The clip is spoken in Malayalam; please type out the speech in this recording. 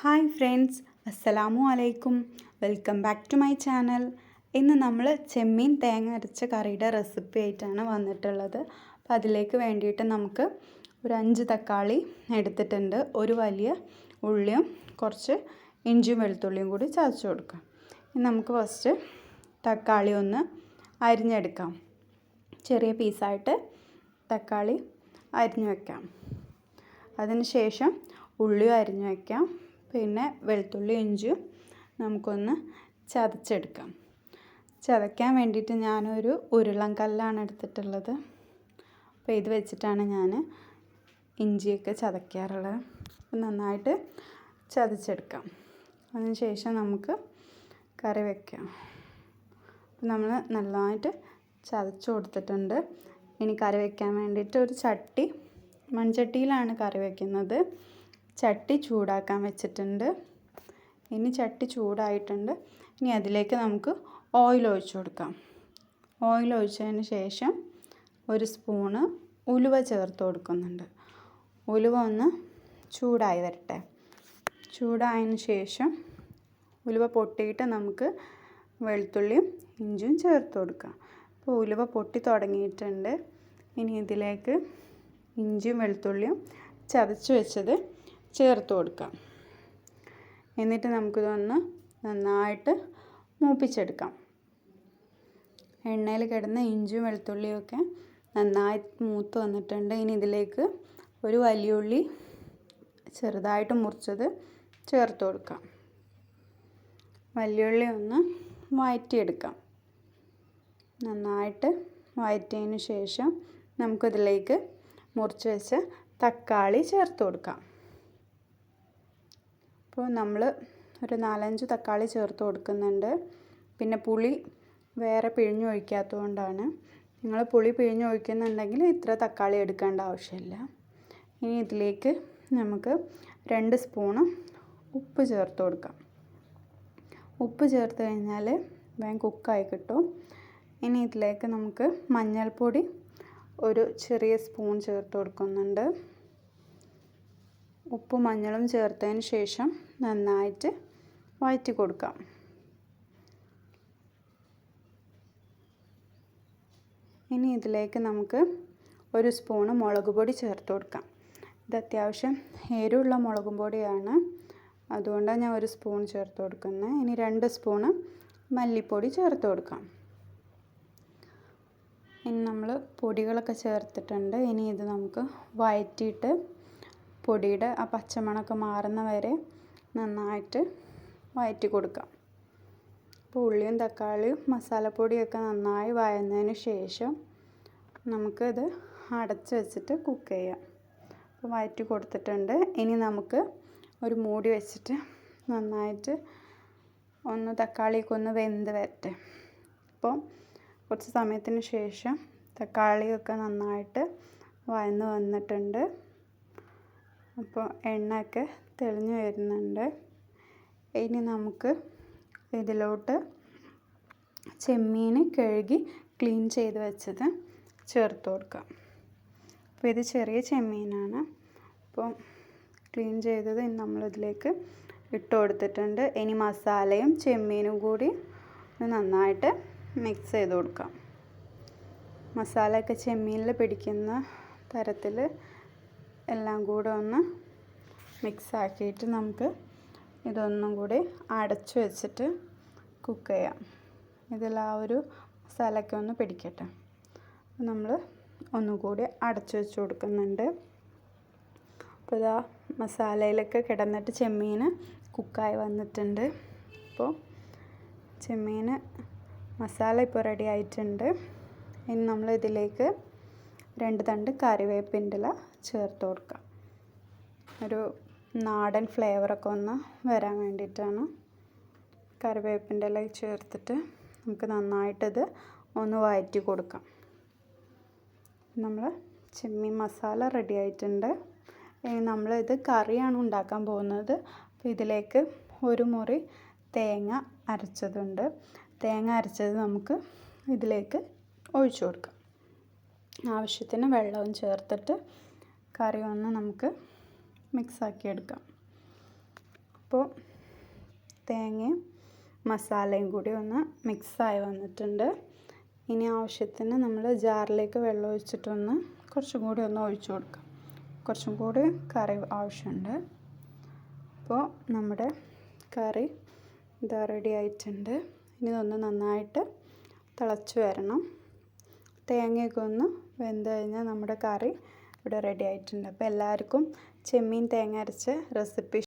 ഹായ് ഫ്രണ്ട്സ് അസ്സലാമു അലൈക്കും. Welcome back to my channel. ഇന്ന് നമ്മൾ ചെമ്മീൻ തേങ്ങ അരച്ച കറിയുടെ റെസിപ്പി ആയിട്ടാണ് വന്നിട്ടുള്ളത്. അപ്പോൾ അതിലേക്ക് വേണ്ടിയിട്ട് നമുക്ക് ഒരു അഞ്ച് തക്കാളി എടുത്തിട്ടുണ്ട്. ഒരു വലിയ ഉള്ളിയും കുറച്ച് ഇഞ്ചിയും വെളുത്തുള്ളിയും കൂടി ചതച്ച് കൊടുക്കാം. ഇനി നമുക്ക് ഫസ്റ്റ് തക്കാളി ഒന്ന് അരിഞ്ഞെടുക്കാം. ചെറിയ പീസായിട്ട് തക്കാളി അരിഞ്ഞു വയ്ക്കാം അതിന് ശേഷം ഉള്ളി അരിഞ്ഞു വയ്ക്കാം പിന്നെ വെളുത്തുള്ളി ഇഞ്ചിയും നമുക്കൊന്ന് ചതച്ചെടുക്കാം. ചതയ്ക്കാൻ വേണ്ടിയിട്ട് ഞാനൊരു ഉരുളൻ കല്ലാണ് എടുത്തിട്ടുള്ളത്. അപ്പോൾ ഇത് വെച്ചിട്ടാണ് ഞാൻ ഇഞ്ചിയൊക്കെ ചതയ്ക്കാറുള്ളത്. നന്നായിട്ട് ചതച്ചെടുക്കാം. അതിന് ശേഷം നമുക്ക് കറി വയ്ക്കാം അപ്പം നമ്മൾ നന്നായിട്ട് ചതച്ച് കൊടുത്തിട്ടുണ്ട്. ഇനി കറി വയ്ക്കാൻ വേണ്ടിയിട്ട് ഒരു ചട്ടി മൺചട്ടിയിലാണ് കറി വയ്ക്കുന്നത് ചട്ടി ചൂടാക്കാൻ വെച്ചിട്ടുണ്ട്. ഇനി ചട്ടി ചൂടായിട്ടുണ്ട്. ഇനി അതിലേക്ക് നമുക്ക് ഓയിൽ ഒഴിച്ചു കൊടുക്കാം. ഓയിൽ ഒഴിച്ചതിന് ശേഷം ഒരു സ്പൂണ് ഉലുവ ചേർത്ത് കൊടുക്കുന്നുണ്ട്. ഉലുവ ഒന്ന് ചൂടായി വരട്ടെ. ചൂടായതിന് ശേഷം ഉലുവ പൊട്ടിയിട്ട് നമുക്ക് വെളുത്തുള്ളിയും ഇഞ്ചിയും ചേർത്ത് കൊടുക്കാം. അപ്പോൾ ഉലുവ പൊട്ടി തുടങ്ങിയിട്ടുണ്ട്. ഇനി ഇതിലേക്ക് ഇഞ്ചിയും വെളുത്തുള്ളിയും ചതച്ച് വെച്ചത് ചേർത്ത് കൊടുക്കാം. എന്നിട്ട് നമുക്കിതൊന്ന് നന്നായിട്ട് മൂപ്പിച്ചെടുക്കാം. എണ്ണയിൽ കിടന്ന ഇഞ്ചും വെളുത്തുള്ളിയും ഒക്കെ നന്നായി മൂത്ത് വന്നിട്ടുണ്ട്. ഇനി ഇതിലേക്ക് ഒരു വലിയ ഉള്ളി ചെറുതായിട്ട് മുറിച്ചത് ചേർത്ത് കൊടുക്കാം. വലിയുള്ളി ഒന്ന് വഴറ്റിയെടുക്കാം നന്നായിട്ട് വഴറ്റിയതിന് ശേഷം നമുക്കിതിലേക്ക് മുറിച്ച് വെച്ച തക്കാളി ചേർത്ത് കൊടുക്കാം. അപ്പോൾ നമ്മൾ ഒരു നാലഞ്ച് തക്കാളി ചേർത്ത് കൊടുക്കുന്നുണ്ട്. പിന്നെ പുളി വേറെ പിഴിഞ്ഞൊഴിക്കാത്തത് കൊണ്ടാണ്. നിങ്ങൾ പുളി പിഴിഞ്ഞൊഴിക്കുന്നുണ്ടെങ്കിൽ ഇത്ര തക്കാളി എടുക്കേണ്ട ആവശ്യമില്ല. ഇനി ഇതിലേക്ക് നമുക്ക് രണ്ട് സ്പൂണ് ഉപ്പ് ചേർത്ത് കൊടുക്കാം. ഉപ്പ് ചേർത്ത് കഴിഞ്ഞാൽ വേഗം കുക്കായി കിട്ടും. ഇനി ഇതിലേക്ക് നമുക്ക് മഞ്ഞൾപ്പൊടി ഒരു ചെറിയ സ്പൂൺ ചേർത്ത് കൊടുക്കുന്നുണ്ട്. ഉപ്പും മഞ്ഞളും ചേർത്തതിന് ശേഷം നന്നായിട്ട് വഴറ്റി കൊടുക്കാം. ഇനി ഇതിലേക്ക് നമുക്ക് ഒരു സ്പൂണ് മുളക് പൊടി ചേർത്ത് കൊടുക്കാം. ഇത് അത്യാവശ്യം എരിവുള്ള മുളക് പൊടിയാണ്. അതുകൊണ്ടാണ് ഞാൻ ഒരു സ്പൂൺ ചേർത്ത് കൊടുക്കുന്നത്. ഇനി രണ്ട് സ്പൂണ് മല്ലിപ്പൊടി ചേർത്ത് കൊടുക്കാം. ഇനി നമ്മൾ പൊടികളൊക്കെ ചേർത്തിട്ടുണ്ട്. ഇനി ഇത് നമുക്ക് വഴറ്റിയിട്ട് പൊടിയുടെ ആ പച്ചമണമൊക്കെ മാറുന്ന വരെ നന്നായിട്ട് വഴറ്റി കൊടുക്കാം. അപ്പോൾ ഉള്ളിയും തക്കാളിയും മസാലപ്പൊടിയൊക്കെ നന്നായി വഴന്നതിന് ശേഷം നമുക്കിത് അടച്ച് വെച്ചിട്ട് കുക്ക് ചെയ്യാം. അപ്പോൾ വഴറ്റി കൊടുത്തിട്ടുണ്ട്. ഇനി നമുക്ക് ഒരു മൂടി വെച്ചിട്ട് നന്നായിട്ട് ഒന്ന് തക്കാളിയൊക്കെ ഒന്ന് വെന്ത് വരട്ടെ. അപ്പോൾ കുറച്ച് സമയത്തിന് ശേഷം തക്കാളിയൊക്കെ നന്നായിട്ട് വഴന്ന് വന്നിട്ടുണ്ട്. അപ്പോൾ എണ്ണയൊക്കെ തെളിഞ്ഞു വരുന്നുണ്ട്. ഇനി നമുക്ക് ഇതിലോട്ട് ചെമ്മീൻ കഴുകി ക്ലീൻ ചെയ്ത് വെച്ചത് ചേർത്ത് കൊടുക്കാം. അപ്പോൾ ഇത് ചെറിയ ചെമ്മീനാണ്. അപ്പോൾ ക്ലീൻ ചെയ്തത് നമ്മളിതിലേക്ക് ഇട്ട് കൊടുത്തിട്ടുണ്ട്. ഇനി മസാലയും ചെമ്മീനും കൂടി നന്നായിട്ട് മിക്സ് ചെയ്ത് കൊടുക്കാം. മസാലയൊക്കെ ചെമ്മീനിൽ പിടിക്കുന്ന തരത്തിൽ എല്ലാം കൂടെ ഒന്ന് മിക്സ് ആക്കിയിട്ട് നമുക്ക് ഇതൊന്നും കൂടി അടച്ചു വെച്ചിട്ട് കുക്ക് ചെയ്യാം. ഇതിൽ ആ ഒരു മസാലയ്ക്ക് ഒന്ന് പിടിക്കട്ടെ. നമ്മൾ ഒന്നുകൂടി അടച്ചു വെച്ച് കൊടുക്കുന്നുണ്ട്. അപ്പോൾ ഇതാ മസാലയിലൊക്കെ കിടന്നിട്ട് ചെമ്മീൻ കുക്കായി വന്നിട്ടുണ്ട്. അപ്പോൾ ചെമ്മീൻ മസാല ഇപ്പോൾ റെഡി ആയിട്ടുണ്ട്. ഇനി നമ്മൾ ഇതിലേക്ക് രണ്ട് തണ്ട് കറിവേപ്പിന്റെ ഇല ചേർത്ത് കൊടുക്കാം. ഒരു നാടൻ ഫ്ലേവറൊക്കെ ഒന്ന് വരാൻ വേണ്ടിയിട്ടാണ് കറിവേപ്പിന്റെ ഇല ചേർത്തിട്ട് നമുക്ക് നന്നായിട്ടിത് ഒന്ന് വഴറ്റി കൊടുക്കാം. നമ്മൾ ചെമ്മീൻ മസാല റെഡി ആയിട്ടുണ്ട്. നമ്മളിത് കറിയാണ് ഉണ്ടാക്കാൻ പോകുന്നത്. അപ്പോൾ ഇതിലേക്ക് ഒരു മുറി തേങ്ങ അരച്ചതുണ്ട്. തേങ്ങ അരച്ചത് നമുക്ക് ഇതിലേക്ക് ഒഴിച്ചു കൊടുക്കാം. ആവശ്യത്തിന് വെള്ളവും ചേർത്തിട്ട് കറി ഒന്ന് നമുക്ക് മിക്സാക്കി എടുക്കാം. അപ്പോൾ തേങ്ങയും മസാലയും കൂടി ഒന്ന് മിക്സായി വന്നിട്ടുണ്ട്. ഇനി ആവശ്യത്തിന് നമ്മൾ ജാറിലേക്ക് വെള്ളം ഒഴിച്ചിട്ടൊന്ന് കുറച്ചും കൂടി ഒന്ന് ഒഴിച്ചു കൊടുക്കാം. കുറച്ചും കൂടി കറി ആവശ്യമുണ്ട്. അപ്പോൾ നമ്മുടെ കറി ഇതാ റെഡി ആയിട്ടുണ്ട്. ഇനി ഇതൊന്ന് നന്നായിട്ട് തിളച്ച് വരണം. തേങ്ങയൊക്കെ ഒന്ന് വെന്ത് കഴിഞ്ഞാൽ നമ്മുടെ കറി ഇവിടെ റെഡി ആയിട്ടുണ്ട്. അപ്പോൾ എല്ലാവർക്കും ചെമ്മീൻ തേങ്ങ അരച്ച റെസിപ്പി